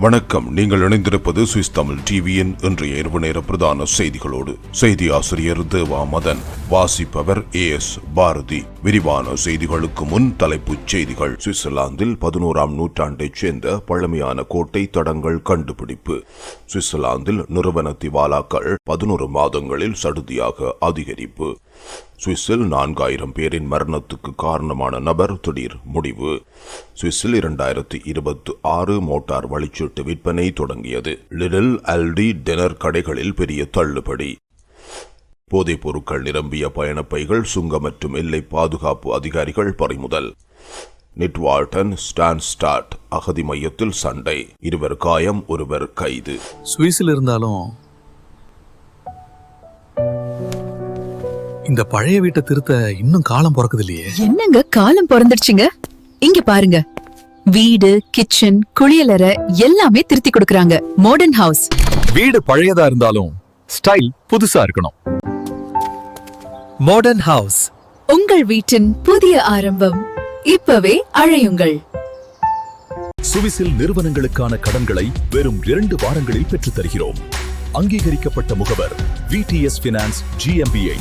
வணக்கம். நீங்கள் இணைந்திருப்பது சுவிஸ் தமிழ் டிவியின் இன்றைய இரவு நேர பிரதான செய்திகளோடு. செய்தி ஆசிரியர் தேவா மதன் வாசிப்பவர் ஏ எஸ் பாரதி. விரிவான செய்திகளுக்கு முன் தலைப்புச் செய்திகள். சுவிட்சர்லாந்தில் பதினோராம் நூற்றாண்டைச் சேர்ந்த பழமையான கோட்டை தடங்கள் கண்டுபிடிப்பு. சுவிட்சர்லாந்தில் நிறுவன திவாலாக்கள் பதினோரு மாதங்களில் சடுதியாக அதிகரிப்பு. சுவிஸில் நான்காயிரம் பேரின் மரணத்துக்கு காரணமான நபர் திடீர் முடிவு. சுவிஸில் இரண்டாயிரத்தி இருபத்தி ஆறு மோட்டார் வழிச்சீட்டு விற்பனை தொடங்கியது. லிடில் அல்டி டெனர் கடைகளில் பெரிய தள்ளுபடி. போதைப் பொருட்கள் நிரம்பிய பயணப்பைகள் சுங்க மற்றும் எல்லை பாதுகாப்பு அதிகாரிகள் பறிமுதல். நிட்வால்டன் ஸ்டான்ஸ்டாட் அகதி மையத்தில் சண்டை. இருவர் காயம் ஒருவர் கைது. சுவிஸில் இருந்தாலும் இந்த பழைய வீட்டை திருத்த இன்னும் காலம் பிறக்குது இல்லையே என்னங்க காலம் பிறந்துடுச்சுங்க? இங்க பாருங்க. வீடு கிச்சன் குளியலறை எல்லாமே திருத்தி கொடுக்கறாங்க. மாடர்ன் ஹவுஸ் வீடு பழையதா இருந்தாலும் ஸ்டைல் புதுசா இருக்கணும். மாடர்ன் ஹவுஸ் உங்கள் வீட்டின் புதிய ஆரம்பம் இப்பவே அழையுங்கள். சுவிஸில் நிறுவனங்களுக்கான கடன்களை வெறும் இரண்டு வாரங்களில் பெற்றுத் தருகிறோம். அங்கீகரிக்கப்பட்ட முகவர் விடிஎஸ் பினான்ஸ் ஜிஎம்பிஐ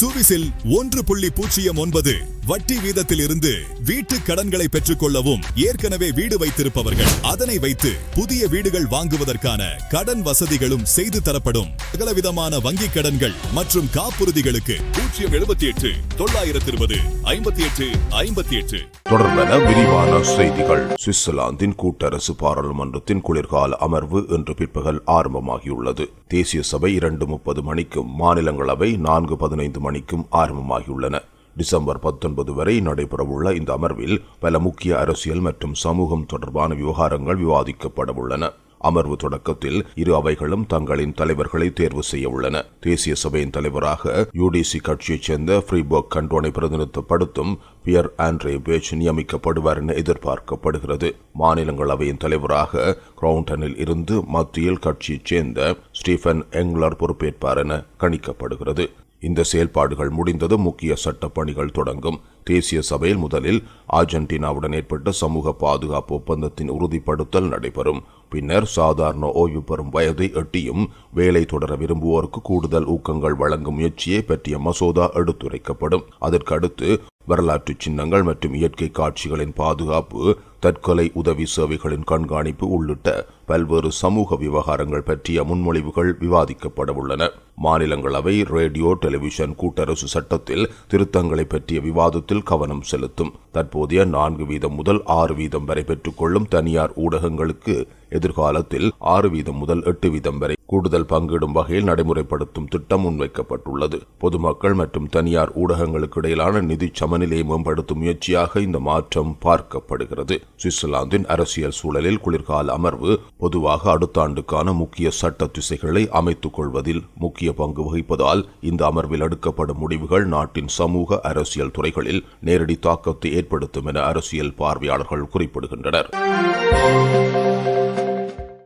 சுவிஸில் ஒன்று புள்ளி பூஜ்ஜியம் ஒன்பது வட்டி வீதத்தில் இருந்து வீட்டு கடன்களை பெற்றுக்கொள்ளவும் ஏற்கனவே வீடு வைத்திருப்பவர்கள். அதனை வைத்து புதிய வீடுகள் வாங்குவதற்கான கடன் வசதிகளும் செய்து தரப்படும். சகலவிதமான வங்கிக் கடன்கள் மற்றும் காப்புறுதிகளுக்கு பூஜ்ஜியம் எழுபத்தி எட்டு தொள்ளாயிரத்தி இருபது ஐம்பத்தி எட்டு ஐம்பத்தி எட்டு தொடர்பென விரிவான செய்திகள். சுவிட்சர்லாந்தின் கூட்டரசு பாராளுமன்றத்தின் குளிர்கால அமர்வு இன்று பிற்பகல் ஆரம்பமாகியுள்ளது. தேசிய சபை இரண்டு முப்பது மணிக்கும் மாநிலங்களவை நான்கு பதினைந்து மணிக்கும் ஆரம்பமாகியுள்ளன. டிசம்பர் பத்தொன்பது வரை நடைபெறவுள்ள இந்த அமர்வில் பல முக்கிய அரசியல் மற்றும் சமூகம் தொடர்பான விவகாரங்கள் விவாதிக்கப்படவுள்ளன. அமர்வு தொடக்கத்தில் இரு அவைகளும் தங்களின் தலைவர்களை தேர்வு செய்ய உள்ளன. தேசிய சபையின் தலைவராக யூடிசி கட்சியைச் சேர்ந்த ஃப்ரீபர்க் கண்டோனை பிரதிநிதித்துவப்படுத்தும் பியர் ஆண்ட்ரே பேச் நியமிக்கப்படுவார் என எதிர்பார்க்கப்படுகிறது. மாநிலங்களவையின் தலைவராக கிரவுண்டனில் இருந்து மத்தியில் கட்சியைச் சேர்ந்த ஸ்டீஃபன் எங்லர் பொறுப்பேற்பார் என கணிக்கப்படுகிறது. இந்த செயல்பாடுகள் முடிந்ததும் முக்கிய சட்ட பணிகள் தொடங்கும். தேசிய சபையில் முதலில் அர்ஜென்டினாவுடன் ஏற்பட்ட சமூக பாதுகாப்பு ஒப்பந்தத்தின் உறுதிப்படுத்தல் நடைபெறும். பின்னர் சாதாரண ஓய்வு பெறும் வயதை எட்டியும் வேலை தொடர விரும்புவோருக்கு கூடுதல் ஊக்கங்கள் வழங்கும் முயற்சியை பற்றிய மசோதா எடுத்துரைக்கப்படும். அதற்கடுத்து வரலாற்று சின்னங்கள் மற்றும் இயற்கை காட்சிகளின் பாதுகாப்பு தற்கொலை உதவி சேவைகளின் கண்காணிப்பு உள்ளிட்ட பல்வேறு சமூக விவகாரங்கள் பற்றிய முன்மொழிவுகள் விவாதிக்கப்பட உள்ளன. மாநிலங்களவை ரேடியோ டெலிவிஷன் கூட்டரசு சட்டத்தில் திருத்தங்களை பற்றிய விவாதத்தில் கவனம் செலுத்தும். தற்போதைய நான்கு வீதம் முதல் ஆறு வீதம் வரை பெற்றுக்கொள்ளும் தனியார் ஊடகங்களுக்கு எதிர்காலத்தில் ஆறு வீதம் முதல் எட்டு வீதம் வரை கூடுதல் பங்கிடும் வகையில் நடைமுறைப்படுத்தும் திட்டம் முன்வைக்கப்பட்டுள்ளது. பொதுமக்கள் மற்றும் தனியார் ஊடகங்களுக்கு இடையிலான நிதி சமநிலையை மேம்படுத்தும் முயற்சியாக இந்த மாற்றம் பார்க்கப்படுகிறது. சுவிட்சர்லாந்தின் அரசியல் சூழலில் குளிர்கால அமர்வு பொதுவாக அடுத்த ஆண்டுக்கான முக்கிய சட்ட திசைகளை அமைத்துக் கொள்வதில் முக்கிய பங்கு வகிப்பதால் இந்த அமர்வில் எடுக்கப்படும் முடிவுகள் நாட்டின் சமூக அரசியல் துறைகளில் நேரடி தாக்கத்தை ஏற்படுத்தும் என அரசியல் பார்வையாளர்கள் குறிப்பிடுகின்றனர்.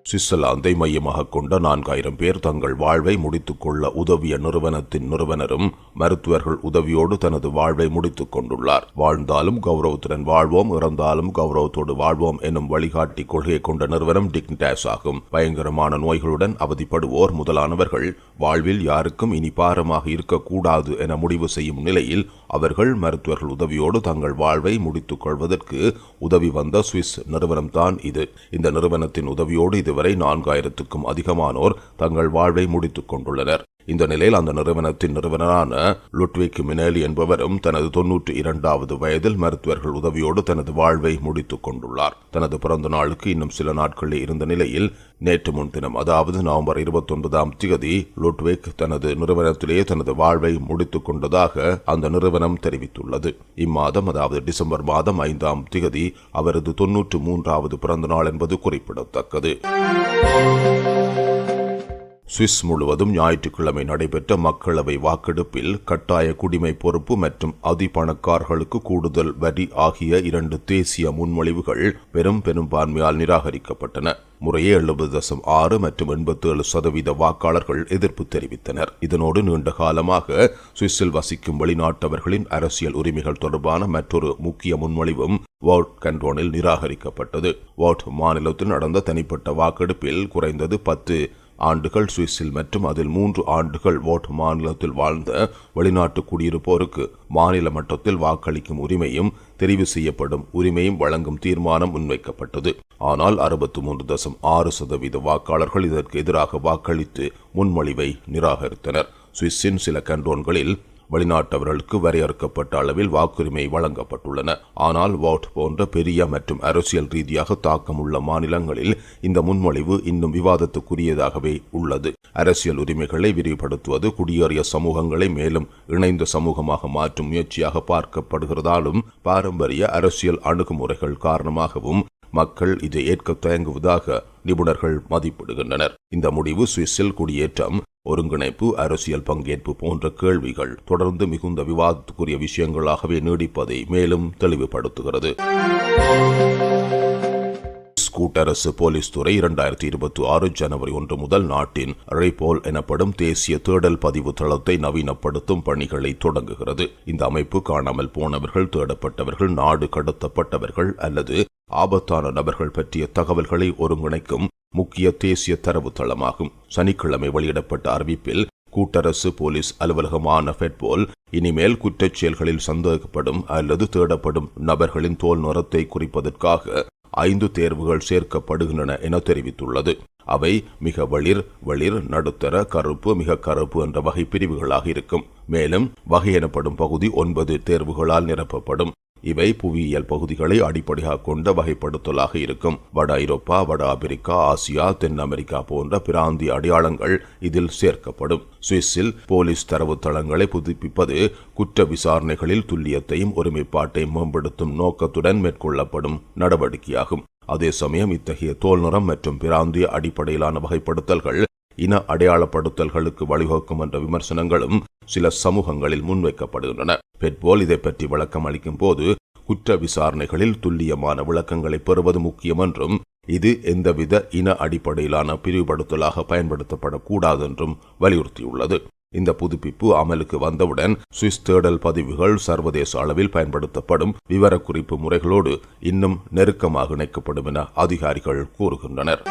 சுவிட்சர்லாந்தை மையமாக கொண்ட நான்காயிரம் பேர் தங்கள் வாழ்வை முடித்துக்கொள்ள உதவிய நிறுவனத்தின் நிறுவனரும் மருத்துவர்கள் உதவியோடு தனது வாழ்வை முடித்துக் கொண்டுள்ளார். வாழ்ந்தாலும் கௌரவத்துடன் வாழ்வோம் இறந்தாலும் கௌரவத்தோடு வாழ்வோம் எனும் வழிகாட்டி கொள்கையை கொண்ட நிறுவனம் டிக்னிடாஸ் ஆகும். பயங்கரமான நோய்களுடன் அவதிப்படுவோர் முதலானவர்கள் வாழ்வில் யாருக்கும் இனி பாரமாக இருக்கக்கூடாது என முடிவு செய்யும் நிலையில் அவர்கள் மருத்துவர்கள் உதவியோடு தங்கள் வாழ்வை முடித்துக் கொள்வதற்கு உதவி வந்த சுவிஸ் நிறுவனம்தான் இது. இந்த நிறுவனத்தின் உதவியோடு இது இதுவரை நான்காயிரத்துக்கும் அதிகமானோர் தங்கள் வாழ்வை முடித்துக் கொண்டுள்ளனர். இந்த நிலையில் அந்த நிறுவனத்தின் நிறுவனரான லுட்விக் மினேலி என்பவரும் தனது தொன்னூற்றி இரண்டாவது வயதில் மருத்துவர்கள் உதவியோடு தனது வாழ்வை முடித்துக் கொண்டுள்ளார். தனது பிறந்த நாளுக்கு இன்னும் சில நாட்களில் இருந்த நிலையில் நேற்று முன்தினம் அதாவது நவம்பர் இருபத்தி ஒன்பதாம் திகதி லுட்விக் தனது நிறுவனத்திலேயே தனது வாழ்வை முடித்துக் கொண்டதாக அந்த நிறுவனம் தெரிவித்துள்ளது. இம்மாதம் அதாவது டிசம்பர் மாதம் ஐந்தாம் திகதி அவரது தொன்னூற்று மூன்றாவது பிறந்த நாள் என்பது குறிப்பிடத்தக்கது. சுவிஸ் முழுவதும் ஞாயிற்றுக்கிழமை நடைபெற்ற மக்களவை வாக்கெடுப்பில் கட்டாய குடிமை பொறுப்பு மற்றும் அதிபணக்காரர்களுக்கு கூடுதல் வரி ஆகிய இரண்டு தேசிய முன்மொழிவுகள் பெரும் பெரும்பான்மையால் நிராகரிக்கப்பட்டன. முறையே எழுபது தசம் ஆறு மற்றும் எண்பத்தேழு சதவீத வாக்காளர்கள் எதிர்ப்பு தெரிவித்தனர். இதனோடு நீண்ட காலமாக சுவிஸில் வசிக்கும் வெளிநாட்டவர்களின் அரசியல் உரிமைகள் தொடர்பான மற்றொரு முக்கிய முன்மொழிவும் வார்ட் கண்டோனில் நிராகரிக்கப்பட்டது. வார்ட் மாநிலத்தில் நடந்த தனிப்பட்ட வாக்கெடுப்பில் குறைந்தது பத்து ஆண்டுகள் சுவிஸில் மற்றும் அதில் மூன்று ஆண்டுகள் ஓட் மாநிலத்தில் வாழ்ந்த வெளிநாட்டு குடியிருப்போருக்கு மாநில மட்டத்தில் வாக்களிக்கும் உரிமையும் தெரிவு செய்யப்படும் உரிமையும் வழங்கும் தீர்மானம் முன்வைக்கப்பட்டது. ஆனால் அறுபத்தி மூன்று தசம் ஆறு சதவீத வாக்காளர்கள் இதற்கு எதிராக வாக்களித்து முன்மொழிவை நிராகரித்தனர். சுவிஸின் சில கண்டோன்களில் வெளிநாட்டவர்களுக்கு வரையறுக்கப்பட்ட அளவில் வாக்குரிமை வழங்கப்பட்டுள்ளன. ஆனால் வாட் போன்ற பெரிய மற்றும் அரசியல் ரீதியாக தாக்கமுள்ள மாநிலங்களில் இந்த முன்மொழிவு இன்னும் விவாதத்துக்குரியதாகவே உள்ளது. அரசியல் உரிமைகளை விரிவுபடுத்துவது குடியேறிய சமூகங்களை மேலும் இணைந்த சமூகமாக மாற்றும் முயற்சியாக பார்க்கப்படுகிறதாலும் பாரம்பரிய அரசியல் அணுகுமுறைகள் காரணமாகவும் மக்கள் இதை ஏற்க தயங்குவதாக நிபுணர்கள் மதிப்பிடுகின்றனர். இந்த முடிவு சுவிஸில் குடியேற்றம் ஒருங்கிணைப்பு அரசியல் பங்கேற்பு போன்ற கேள்விகள் தொடர்ந்து மிகுந்த விவாதத்துக்குரிய விஷயங்களாகவே நீடிப்பதை மேலும் தெளிவுபடுத்துகிறது. கூட்டரசு போலீஸ் துறை இரண்டாயிரத்தி இருபத்தி ஆறு ஜனவரி ஒன்று முதல் நாட்டின் ரேபோல் எனப்படும் தேசிய தேடல் பதிவு தளத்தை நவீனப்படுத்தும் பணிகளை தொடங்குகிறது. இந்த அமைப்பு காணாமல் போனவர்கள் தேடப்பட்டவர்கள் நாடு கடத்தப்பட்டவர்கள் அல்லது ஆபத்தான நபர்கள் பற்றிய தகவல்களை ஒருங்கிணைக்கும் முக்கிய தேசிய தரவுத்தளமாகும் சனிக்கிழமை வெளியிடப்பட்ட அறிவிப்பில் கூட்டரசு போலீஸ் அலுவலகமான ஃபெட்போல் இனிமேல் குற்றச் செயல்களில் சந்தேகப்படும் அல்லது தேடப்படும் நபர்களின் தோல் நிறத்தை குறிப்பதற்காக ஐந்து தேர்வுகள் சேர்க்கப்படுகின்றன என தெரிவித்துள்ளது. அவை மிக வெளிர் வெளிர் நடுத்தர கருப்பு மிக கருப்பு என்ற வகை பிரிவுகளாக இருக்கும். மேலும் வகை எனப்படும் பகுதி ஒன்பது தேர்வுகளால் நிரப்பப்படும். இவை புவியியல் பகுதிகளை அடிப்படையாக கொண்ட வகைப்படுத்தலாக இருக்கும். வட ஐரோப்பா வட ஆப்பிரிக்கா ஆசியா தென் அமெரிக்கா போன்ற பிராந்திய அடையாளங்கள் இதில் சேர்க்கப்படும். சுவிஸில் போலீஸ் தரவுத்தளங்களை புதுப்பிப்பது குற்ற விசாரணைகளில் துல்லியத்தையும் ஒருமைப்பாட்டையும் மேம்படுத்தும் நோக்கத்துடன் மேற்கொள்ளப்படும் நடவடிக்கையாகும். அதே சமயம் இத்தகைய தோல்நுறம் மற்றும் பிராந்திய அடிப்படையிலான வகைப்படுத்தல்கள் இன அடையாளப்படுத்தல்களுக்கு வழிவகுக்கும் என்ற விமர்சனங்களும் சில சமூகங்களில் முன்வைக்கப்படுகின்றன. பெட்போல் இதை பற்றி விளக்கம் அளிக்கும் போது குற்ற விசாரணைகளில் துல்லியமான விளக்கங்களை பெறுவது முக்கியம் என்றும் இது எந்தவித இன அடிப்படையிலான பிரிவுபடுத்தலாக பயன்படுத்தப்படக்கூடாது என்றும் வலியுறுத்தியுள்ளது. இந்த புதுப்பிப்பு அமலுக்கு வந்தவுடன் சுவிஸ் தேடல் பதிவுகள் சர்வதேச அளவில் பயன்படுத்தப்படும் விவரக்குறிப்பு முறைகளோடு இன்னும் நெருக்கமாக இணைக்கப்படும் என அதிகாரிகள் கூறுகின்றனர்.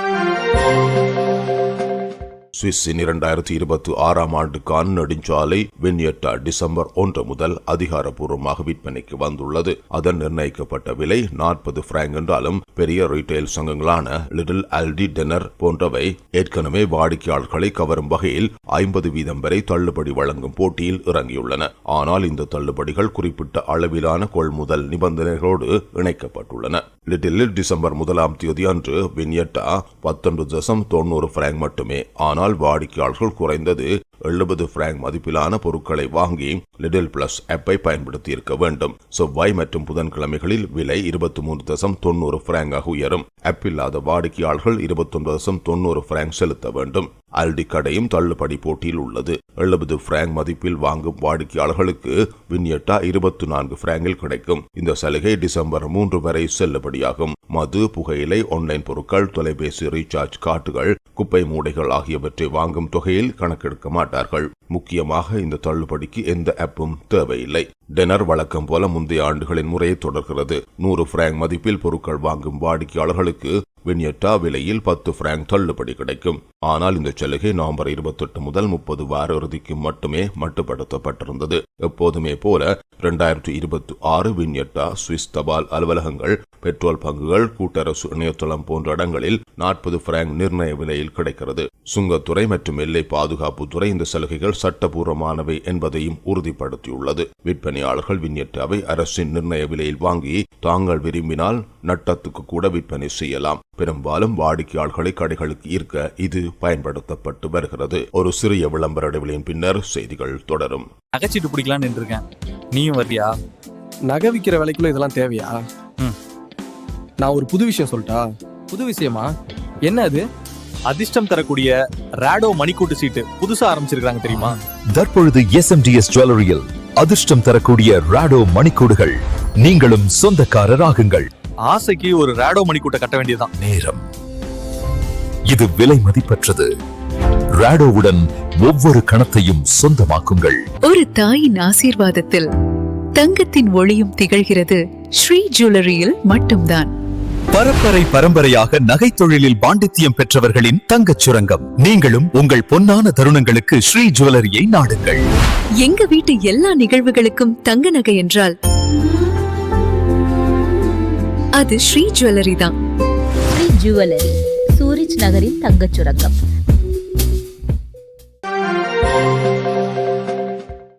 சுவிஸின் இரண்டாயிரத்தி இருபத்தி ஆறாம் ஆண்டுக்கான நெடுஞ்சாலை வின்யட்டா டிசம்பர் ஒன்று முதல் அதிகாரப்பூர்வமாக விற்பனைக்கு வந்துள்ளது. அதன் நிர்ணயிக்கப்பட்ட விலை நாற்பது பிராங்க் என்றாலும் பெரிய ரீட்டைல் சங்கங்களான லிட்டில் அல்டி டெனர் போன்றவை ஏற்கனவே வாடிக்கையாளர்களை கவரும் வகையில் ஐம்பது வீதம் வரை தள்ளுபடி வழங்கும் போட்டியில் இறங்கியுள்ளன. ஆனால் இந்த தள்ளுபடிகள் குறிப்பிட்ட அளவிலான கொள்முதல் நிபந்தனைகளோடு இணைக்கப்பட்டுள்ளன. லிட்டிலில் டிசம்பர் முதலாம் தேதி அன்று வின்யட்டா பத்தொன்பது தசம் தொண்ணூறு பிராங்க் மட்டுமே. ஆனால் வாடிக்கையாளர்கள் குறைந்தது எழுபது பிராங்க் மதிப்பிலான பொருட்களை வாங்கி லிடில் பிளஸ் ஆப்பை பயன்படுத்தி இருக்க வேண்டும். செவ்வாய் மற்றும் புதன்கிழமைகளில் விலை இருபத்தி மூன்று தசம் தொண்ணூறு பிராங்காக உயரும். ஆப் இல்லாத வாடிக்கையாளர்கள் இருபத்தொன்பது தசம் தொண்ணூறு பிராங்க் செலுத்த வேண்டும். அல்டி கடையும் தள்ளுபடி போட்டியில் உள்ளது. எழுபது பிராங்க் மதிப்பில் வாங்கும் வாடிக்கையாளர்களுக்கு வின்யட்டா இருபத்தி நான்கு பிராங்கில் கிடைக்கும். இந்த சலுகை டிசம்பர் மூன்று வரை செல்லுபடியாகும். மது புகையிலை ஆன்லைன் பொருட்கள் தொலைபேசி ரீசார்ஜ் கார்டுகள் குப்பை மூடைகள் ஆகியவற்றை வாங்கும் தொகையில் கணக்கெடுக்க மாட்டார் மாட்டார்கள். முக்கியமாக இந்த தள்ளுபடிக்கு எந்த ஆப்பும் தேவையில்லை. டெனர் வழக்கம் போல முந்தைய ஆண்டுகளின் முறையை தொடர்கிறது. நூறு பிராங்க் மதிப்பில் பொருட்கள் வாங்கும் வாடிக்கையாளர்களுக்கு வின்யட்டா விலையில் பத்து பிராங்க் தள்ளுபடி கிடைக்கும். ஆனால் இந்த சலுகை நவம்பர் இருபத்தெட்டு முதல் முப்பது வார இறுதிக்கு மட்டுமே மட்டுப்படுத்தப்பட்டிருந்தது. எப்போதுமே போல இரண்டாயிரத்தி இருபத்தி ஆறு வின்யட்டா சுவிஸ் தபால் அலுவலகங்கள் பெட்ரோல் பங்குகள் கூட்டரசு இணையதளம் போன்ற இடங்களில் நாற்பது பிராங்க் நிர்ணய விலையில் கிடைக்கிறது. சுங்கத்துறை மற்றும் எல்லை பாதுகாப்புத்துறை இந்த சலுகைகள் சட்டபூர்வமானவை என்பதையும் உறுதிப்படுத்தியுள்ளது. விற்பனையாளர்கள் வின்யட்டாவை அரசின் நிர்ணய விலையில் வாங்கி தாங்கள் விரும்பினால் நட்டத்துக்கு கூட விற்பனை செய்யலாம். பெரும்பாலும் வாடிக்கையாளர்களை கடைகளுக்கு ஈர்க்க இது பயன்படுத்தப்பட்டு வருகிறது. ஒரு சிறிய விளம்பர இடைவெளியின் பின்னர் செய்திகள் தொடரும். நகைச்சீட்டு பிடிக்கலான்னு இருக்கேன் நீயும் வர்றியா? நகை விற்கிற விலைக்குள்ள இதெல்லாம் தேவையா. நான் ஒரு புது விஷயம் சொல்லட்டா புது விஷயமா? என்ன அது? அதிர்ஷ்டம் தரக்கூடிய ராடோ மணிக்கூட்டு சீட்டு புதுசா ஆரம்பிச்சிருக்காங்க தெரியுமா? தற்பொழுது எஸ்எம்டிஎஸ் ஜுவல்லரியில் அதிர்ஷ்டம் தரக்கூடிய ராடோ மணிக்கூடுகள். நீங்களும் சொந்தக்காரராகுங்கள். ஆசைக்கு ஒரு ராடோ மணிக்கூட்டை கட்ட வேண்டியதுதான். நேரம். இது விலை மதிப்பற்றது. ராடோவுடன் ஒவ்வொரு கணத்தையும் சொந்தமாக்குங்கள். ஒரு தாயின் ஆசீர்வாதத்தில் தங்கத்தின் ஒளியும் திகழ்கிறது. ஸ்ரீ ஜுவல்லரியில் மட்டும்தான். பரம்பரை பரம்பரையாக நகைத் தொழிலில் பாண்டித்தியம் பெற்றவர்களின் தங்கச் சுரங்கம். நீங்களும் உங்கள் பொன்னான தருணங்களுக்கு ஸ்ரீ ஜுவல்லரியை நாடுங்கள். எங்க வீட்டு எல்லா நிகழ்வுகளுக்கும் தங்க நகை என்றால் அது ஸ்ரீ ஜுவல்லரி தான். ஸ்ரீ ஜுவல்லரி சூரிஜ் நகரின் தங்கச் சுரங்கம்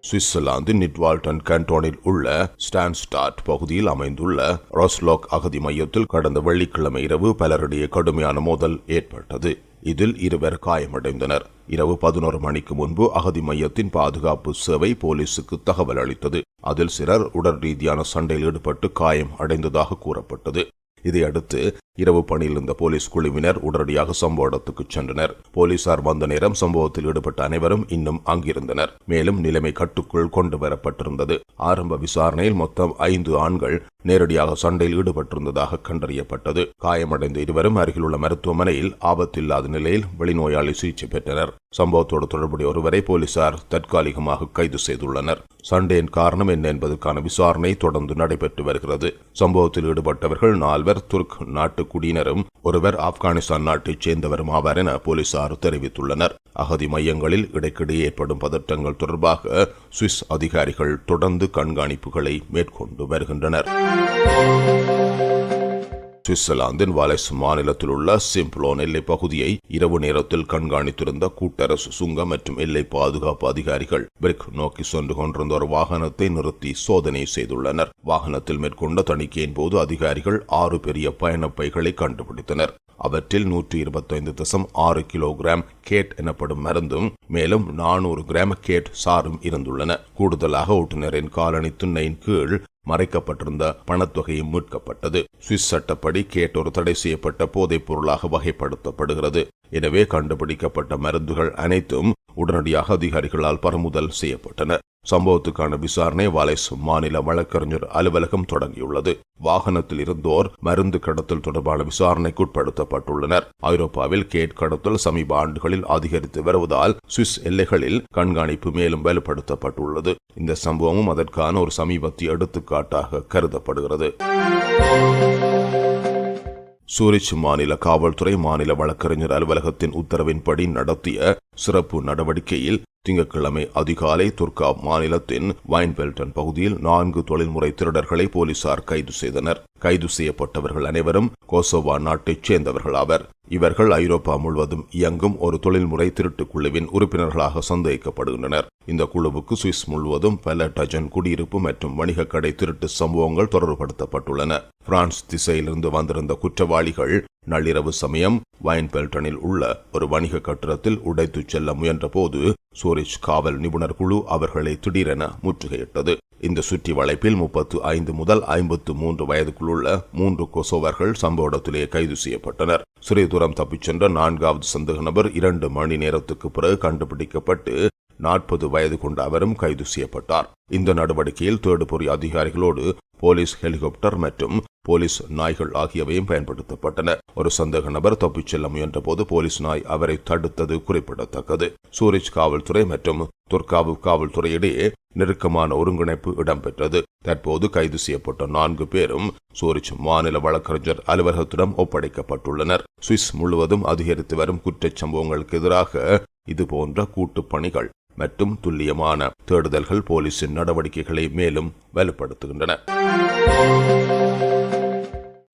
சுவிட்சர்லாந்தின் நிட்வால்டன் கண்டோனில் உள்ள ஸ்டான்ஸ்டாட் பகுதியில் அமைந்துள்ள ராஸ்லோக் அகதி மையத்தில் கடந்த வெள்ளிக்கிழமை இரவு பலரிடையே கடுமையான மோதல் ஏற்பட்டது. இதில் இருவர் காயமடைந்தனர். இரவு பதினோரு மணிக்கு முன்பு அகதி மையத்தின் பாதுகாப்பு சேவை போலீசுக்கு தகவல் அளித்தது. அதில் சிலர் உடல் ரீதியான சண்டையில் ஈடுபட்டு காயம் அடைந்ததாக கூறப்பட்டது. இதையடுத்து இரவு பணியில் இருந்த போலீஸ் குழுவினர் உடனடியாக சம்பவ இடத்துக்கு சென்றனர். போலீசார் வந்த நேரம் சம்பவத்தில் ஈடுபட்ட அனைவரும் இன்னும் அங்கிருந்தனர். மேலும் நிலைமை கட்டுக்குள் கொண்டு வரப்பட்டிருந்தது. ஆரம்ப விசாரணையில் மொத்தம் ஐந்து ஆண்கள் நேரடியாக சண்டையில் ஈடுபட்டிருந்ததாக கண்டறியப்பட்டது. காயமடைந்த இருவரும் அருகிலுள்ள மருத்துவமனையில் ஆபத்தில்லாத நிலையில் வெளிநோயாளி சிகிச்சை பெற்றனர். சம்பவத்தோடு தொடர்புடைய ஒருவரை போலீசார் தற்காலிகமாக கைது செய்துள்ளனர். சண்டையின் காரணம் என்ன என்பதற்கான விசாரணை தொடர்ந்து நடைபெற்று வருகிறது. சம்பவத்தில் ஈடுபட்டவர்கள் நால்வர் துர்க் நாட்டு குடியினரும் ஒருவர் ஆப்கானிஸ்தான் நாட்டைச் சேர்ந்தவரும் ஆவார் என போலீசார் தெரிவித்துள்ளனர். அகதி மையங்களில் இடைக்கிடையே ஏற்படும் பதற்றங்கள் தொடர்பாக சுவிஸ் அதிகாரிகள் தொடர்ந்து கண்காணிப்புகளை மேற்கொண்டு வருகின்றனர். சுவிட்சர்லாந்தின் வாலைஸ் மாநிலத்தில் உள்ள சிம்ப்ளோன் எல்லை பகுதியை இரவு நேரத்தில் கண்காணித்திருந்த கூட்டரசு சுங்கம் மற்றும் எல்லை பாதுகாப்பு அதிகாரிகள் பிரிக் நோக்கி சென்று கொண்டிருந்த ஒரு வாகனத்தை நிறுத்தி சோதனை செய்துள்ளனர். வாகனத்தில் மேற்கொண்ட தணிக்கையின் போது அதிகாரிகள் ஆறு பெரிய பயணப்பைகளை கண்டுபிடித்தனர். அவற்றில் நூற்றி இருபத்தைந்து தசம் ஆறு கிலோகிராம் கேட் எனப்படும் மருந்தும் மேலும் நானூறு கிராம் கேட் சாரும் இருந்துள்ளன. கூடுதலாக ஓட்டுநரின் காலணி துண்ணையின் கீழ் மறைக்கப்பட்டிருந்த பணத்தொகையும் மீட்கப்பட்டது. சுவிஸ் சட்டப்படி கேட்டோர் தடை செய்யப்பட்ட போதைப் பொருளாக வகைப்படுத்தப்படுகிறது. எனவே கண்டுபிடிக்கப்பட்ட மருந்துகள் அனைத்தும் உடனடியாக அதிகாரிகளால் பறிமுதல் செய்யப்பட்டன. சம்பவத்துக்கான விசாரணை வாலேஸ் மாநில வழக்கறிஞர் அலுவலகம் தொடங்கியுள்ளது. வாகனத்தில் இருந்தோர் மருந்து கடத்தல் தொடர்பான விசாரணைக்கு உட்படுத்தப்பட்டுள்ளனர். ஐரோப்பாவில் கேட் கடத்தல் சமீப ஆண்டுகளில் அதிகரித்து வருவதால் சுவிஸ் எல்லைகளில் கண்காணிப்பு மேலும் வலுப்படுத்தப்பட்டுள்ளது. இந்த சம்பவமும் அதற்கான ஒரு சமீபத்திய எடுத்துக்காட்டாக கருதப்படுகிறது. சூரிச் மாநில காவல்துறை மாநில வழக்கறிஞர் அலுவலகத்தின் உத்தரவின்படி நடத்திய சிறப்பு நடவடிக்கையில் திங்கட்கிழமை அதிகாலை துர்கா மாநிலத்தின் வைன்பெல்டன் பகுதியில் நான்கு தொழில்முறை திருடர்களை போலீசார் கைது செய்தனர். கைது செய்யப்பட்டவர்கள் அனைவரும் கோசோவா நாட்டைச் சேர்ந்தவர்கள் ஆவர். இவர்கள் ஐரோப்பா முழுவதும் இயங்கும் ஒரு தொழில்முறை திருட்டுக் குழுவின் உறுப்பினர்களாக சந்தேகிக்கப்படுகின்றனர் இந்த குழுவுக்கு சுவிஸ் முழுவதும் பல டஜன் குடியிருப்பு மற்றும் வணிக கடை திருட்டு சம்பவங்கள் தொடர்புபடுத்தப்பட்டுள்ளன. பிரான்ஸ் திசையிலிருந்து வந்திருந்த குற்றவாளிகள் நள்ளிரவு சமயம் வைன்பெல்டனில் உள்ள ஒரு வணிக கட்டிடத்தில் உடைத்துச் செல்ல முயன்றபோது சூரிச் காவல் நிபுணர் குழு அவர்களை திடீரென முற்றுகையிட்டது. இந்த சுற்றி வளைப்பில் முப்பத்து ஐந்து முதல் ஐம்பத்து மூன்று வயதுக்குள்ளுள்ள மூன்று கொசோவர்கள் சம்பவ இடத்திலேயே கைது செய்யப்பட்டனர். சிறிது தூரம் தப்பிச் சென்ற நான்காவது சந்தேக நபர் இரண்டு மணி நேரத்துக்கு பிறகு கண்டுபிடிக்கப்பட்டு நாற்பது வயது கொண்ட அவரும் கைது செய்யப்பட்டார். இந்த நடவடிக்கையில் தேடுபொறி அதிகாரிகளோடு போலீஸ் ஹெலிகாப்டர் மற்றும் போலீஸ் நாய்கள் ஆகியவையும் பயன்படுத்தப்பட்டன. ஒரு சந்தேக நபர் தப்பிச் செல்ல முயன்ற போது போலீஸ் நாய் அவரை தடுத்தது குறிப்பிடத்தக்கது. சூரிச் காவல்துறை மற்றும் துர்காவு காவல்துறை இடையே நெருக்கமான ஒருங்கிணைப்பு இடம்பெற்றது. தற்போது கைது செய்யப்பட்ட நான்கு பேரும் சூரிச் மாநில வழக்கறிஞர் அலுவலகத்திடம் ஒப்படைக்கப்பட்டுள்ளனர். சுவிஸ் முழுவதும் அதிகரித்து வரும் குற்றச் சம்பவங்களுக்கு எதிராக இதுபோன்ற கூட்டுப் பணிகள் மற்றும் துல்லியமான தேடுதல்கள் போலீசின் நடவடிக்கைகளை மேலும் வலுப்படுத்துகின்றன.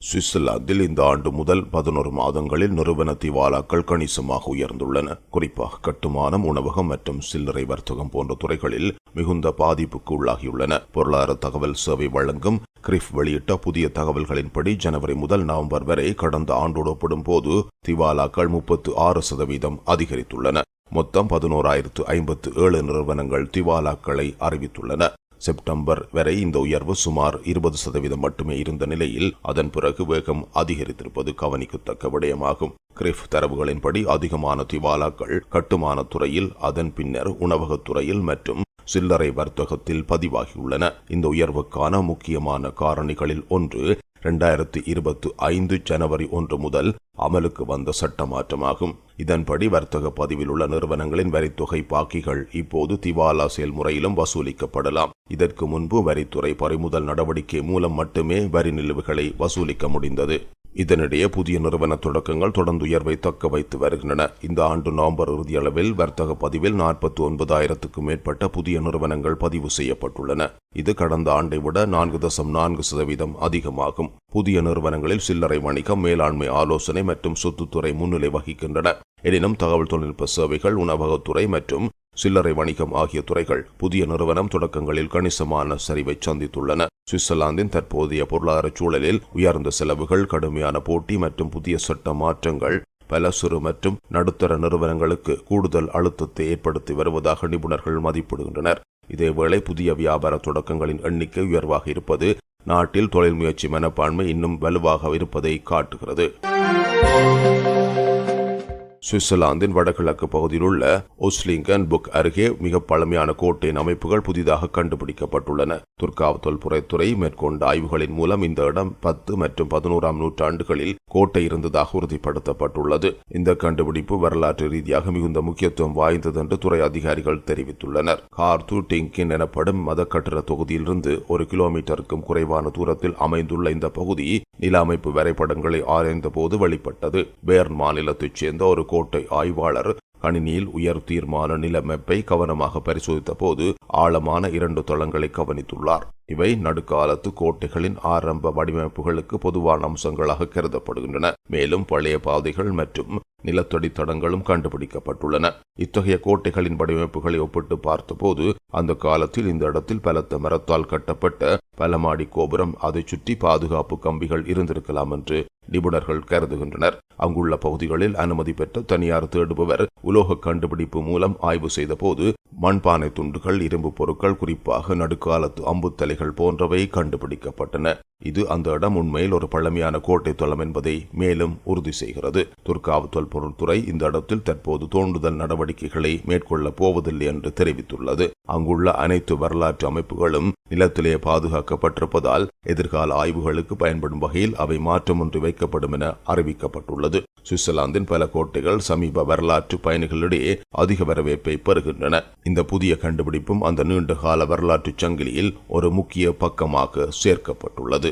சுவிட்சர்லாந்தில் இந்த ஆண்டு முதல் பதினோரு மாதங்களில் நிறுவன திவாலாக்கள் கணிசமாக உயர்ந்துள்ளன. குறிப்பாக கட்டுமானம் உணவகம் மற்றும் சில்லறை வர்த்தகம் போன்ற துறைகளில் மிகுந்த பாதிப்புக்கு உள்ளாகியுள்ளன. பொருளாதார தகவல் சேவை வழங்கும் கிரிஃப் வெளியிட்ட புதிய தகவல்களின்படி ஜனவரி முதல் நவம்பர் வரை கடந்த ஆண்டோடு ஒப்பிடும்போது திவாலாக்கள் முப்பத்து ஆறு சதவீதம் அதிகரித்துள்ளன. மொத்தம் பதினோராயிரத்து ஐம்பத்து ஏழு நிறுவனங்கள் திவாலாக்களை அறிவித்துள்ளன. செப்டம்பர் வரை இந்த உயர்வு சுமார் இருபது சதவீதம் மட்டுமே இருந்த நிலையில் அதன் பிறகு வேகம் அதிகரித்திருப்பது கவனிக்கத்தக்க விடயமாகும். கிரிஃப் தரவுகளின்படி அதிகமான திவாலாக்கள் கட்டுமான துறையில் அதன் பின்னர் உணவகத் துறையில் மற்றும் சில்லறை வர்த்தகத்தில் பதிவாகியுள்ளன. இந்த உயர்வுக்கான முக்கியமான காரணிகளில் ஒன்று இரண்டாயிரத்தி இருபத்தி ஐந்து ஜனவரி ஒன்று முதல் அமலுக்கு வந்த சட்ட மாற்றமாகும் இதன்படி வர்த்தக பதிவில் உள்ள நிறுவனங்களின் வரித்தொகை பாக்கிகள் இப்போது திவாலா செயல்முறையிலும் வசூலிக்கப்படலாம். இதற்கு முன்பு வரித்துறை பறிமுதல் நடவடிக்கை மூலம் மட்டுமே வரி நிலுவைகளை வசூலிக்க முடிந்தது. இதனிடையே புதிய நிறுவன தொடக்கங்கள் தொடர்ந்து உயர்வை தக்க வைத்து வருகின்றன. இந்த ஆண்டு நவம்பர் இறுதியளவில் வர்த்தக பதிவில் நாற்பத்தி ஒன்பதாயிரத்துக்கும் மேற்பட்ட புதிய நிறுவனங்கள் பதிவு செய்யப்பட்டுள்ளன. இது கடந்த ஆண்டை விட நான்கு தசம் நான்கு சதவீதம் அதிகமாகும். புதிய நிறுவனங்களில் சில்லறை வணிகம் மேலாண்மை ஆலோசனை மற்றும் சொத்துத்துறை முன்னிலை வகிக்கின்றன. எனினும் தகவல் தொழில்நுட்ப சேவைகள் உணவகத்துறை மற்றும் சில்லறை வணிகம் ஆகிய துறைகள் புதிய நிறுவனம் தொடக்கங்களில் கணிசமான சரிவை சந்தித்துள்ளன. சுவிட்சர்லாந்தின் தற்போதைய பொருளாதார சூழலில் உயர்ந்த செலவுகள் கடுமையான போட்டி மற்றும் புதிய சட்ட மாற்றங்கள் பல சிறு மற்றும் நடுத்தர நிறுவனங்களுக்கு கூடுதல் அழுத்தத்தை ஏற்படுத்தி வருவதாக நிபுணர்கள் மதிப்பிடுகின்றனர். இதேவேளை புதிய வியாபார தொடக்கங்களின் எண்ணிக்கை உயர்வாக இருப்பது நாட்டில் தொழில் முயற்சி மனப்பான்மை இன்னும் வலுவாக இருப்பதை காட்டுகிறது. சுவிட்சர்லாந்தின் வடகிழக்கு பகுதியில் உள்ள ஒஸ்லிங்கன் புக் அருகே மிக பழமையான கோட்டையின் அமைப்புகள் புதிதாக கண்டுபிடிக்கப்பட்டுள்ளன. துர்காவத்தொல் தொல்புறைத்துறை மேற்கொண்ட ஆய்வுகளின் மூலம் இந்த இடம் பத்து மற்றும் பதினோராம் நூற்றாண்டுகளில் கோட்டை இருந்ததாக உறுதிப்படுத்தப்பட்டுள்ளது. இந்த கண்டுபிடிப்பு வரலாற்று ரீதியாக மிகுந்த முக்கியத்துவம் வாய்ந்தது என்று துறை அதிகாரிகள் தெரிவித்துள்ளனர். கார்து டிங்கின் எனப்படும் மத கட்டிட தொகுதியிலிருந்து ஒரு கிலோமீட்டருக்கும் குறைவான தூரத்தில் அமைந்துள்ள இந்த பகுதி நில அமைப்பு வரைபடங்களை ஆராய்ந்த போது வெளிப்பட்டது. பேர்ன் மாநிலத்தைச் சேர்ந்த ஒரு கோட்டை ஆய்வாளர் கணினியில் உயர் தீர்மான நிலமைப்பை கவனமாக பரிசோதித்த போது ஆழமான இரண்டு தளங்களை கவனித்துள்ளார். இவை நடுக்காலத்து கோட்டைகளின் ஆரம்ப வடிவமைப்புகளுக்கு பொதுவான அம்சங்களாக கருதப்படுகின்றன. மேலும் பழைய பாதைகள் மற்றும் நிலத்தடி தடங்களும் கண்டுபிடிக்கப்பட்டுள்ளன. இத்தகைய கோட்டைகளின் வடிவமைப்புகளை ஒப்பிட்டு பார்த்தபோது அந்த காலத்தில் இந்த இடத்தில் பலத்த மரத்தால் கட்டப்பட்ட பலமாடி கோபுரம் அதை சுற்றி பாதுகாப்பு கம்பிகள் இருந்திருக்கலாம் என்று நிபுணர்கள் கருதுகின்றனர். அங்குள்ள பகுதிகளில் அனுமதி பெற்ற தனியார் தேடுபவர் உலோக கண்டுபிடிப்பு மூலம் ஆய்வு செய்தபோது மண்பானை துண்டுகள் இரும்பு பொருட்கள் குறிப்பாக நடுக்காலத்து அம்புத்தலைகள் போன்றவை கண்டுபிடிக்கப்பட்டன. இது அந்த இடம் உண்மையில் ஒரு பழமையான கோட்டை தளம் என்பதை மேலும் உறுதி செய்கிறது. துர்காவு பொருள்துறை இந்த இடத்தில் தற்போது தோண்டுதல் நடவடிக்கைகளை மேற்கொள்ளப் போவதில்லை என்று தெரிவித்துள்ளது. அங்குள்ள அனைத்து வரலாற்று அமைப்புகளும் நிலத்திலே பாதுகாக்கப்பட்டிருப்பதால் எதிர்கால ஆய்வுகளுக்கு பயன்படும் வகையில் அவை மாற்றமொன்று வைக்கப்படும் என அறிவிக்கப்பட்டுள்ளது. சுவிட்சர்லாந்தின் பல கோட்டைகள் சமீப வரலாற்று பயணிகளிடையே அதிக வரவேற்பை பெறுகின்றன. இந்த புதிய கண்டுபிடிப்பும் அந்த நீண்ட கால வரலாற்று சங்கிலியில் ஒரு முக்கிய பக்கமாக சேர்க்கப்பட்டுள்ளது.